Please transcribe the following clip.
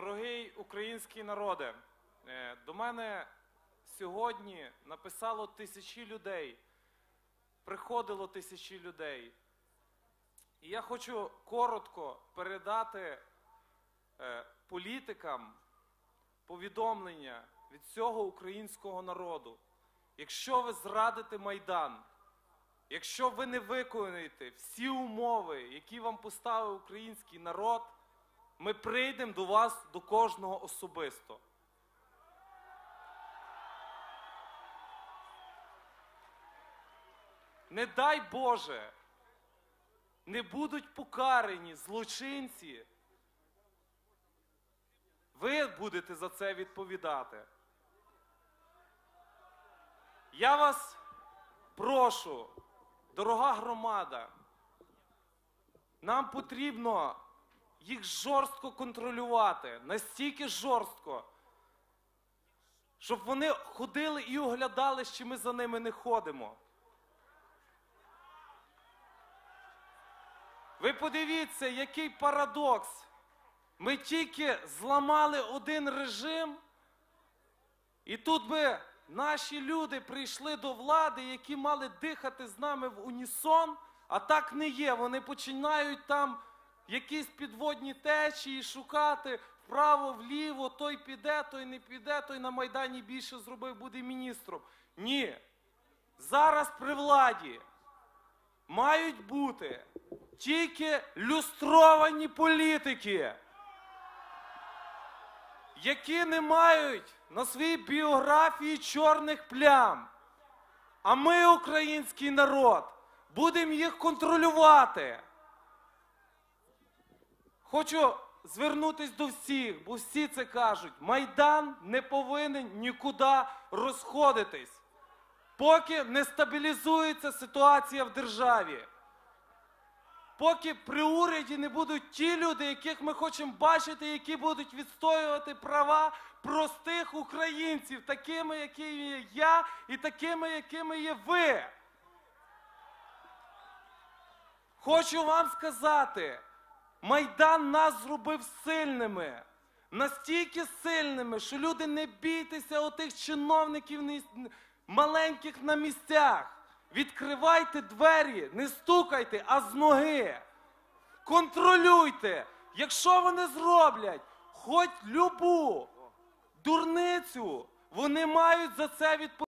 Дорогий український народе, е, до мене сьогодні написало тисячі людей, приходило тисячі людей. І я хочу коротко передати е, політикам повідомлення від всього українського народу. Якщо ви зрадите Майдан, якщо ви не виконаєте всі умови, які вам поставив український народ, ми прийдемо до вас до кожного особисто. Не дай Боже, не будуть покарані злочинці. Ви будете за це відповідати. Я вас прошу, дорога громада, нам потрібно їх жорстко контролювати, настільки жорстко, щоб вони ходили і оглядали, чи ми за ними не ходимо. Ви подивіться, який парадокс. Ми тільки зламали один режим, і тут би наші люди прийшли до влади, які мали дихати з нами в унісон, а так не є. Вони починають там якісь підводні течії шукати вправо, вліво, той піде, той не піде, той на Майдані більше зробив, буде міністром. Ні. Зараз при владі мають бути тільки люстровані політики, які не мають на своїй біографії чорних плям. А ми, український народ, будемо їх контролювати. Хочу звернутися до всіх, бо всі це кажуть. Майдан не повинен нікуди розходитись, поки не стабілізується ситуація в державі. Поки при уряді не будуть ті люди, яких ми хочемо бачити, які будуть відстоювати права простих українців, такими, якими є я, і такими, якими є ви. Хочу вам сказати, Майдан нас зробив сильними. Настільки сильними, що люди не бійтеся отих чиновників маленьких на місцях. Відкривайте двері, не стукайте, а з ноги. Контролюйте. Якщо вони зроблять хоч любу дурницю, вони мають за це відповідати.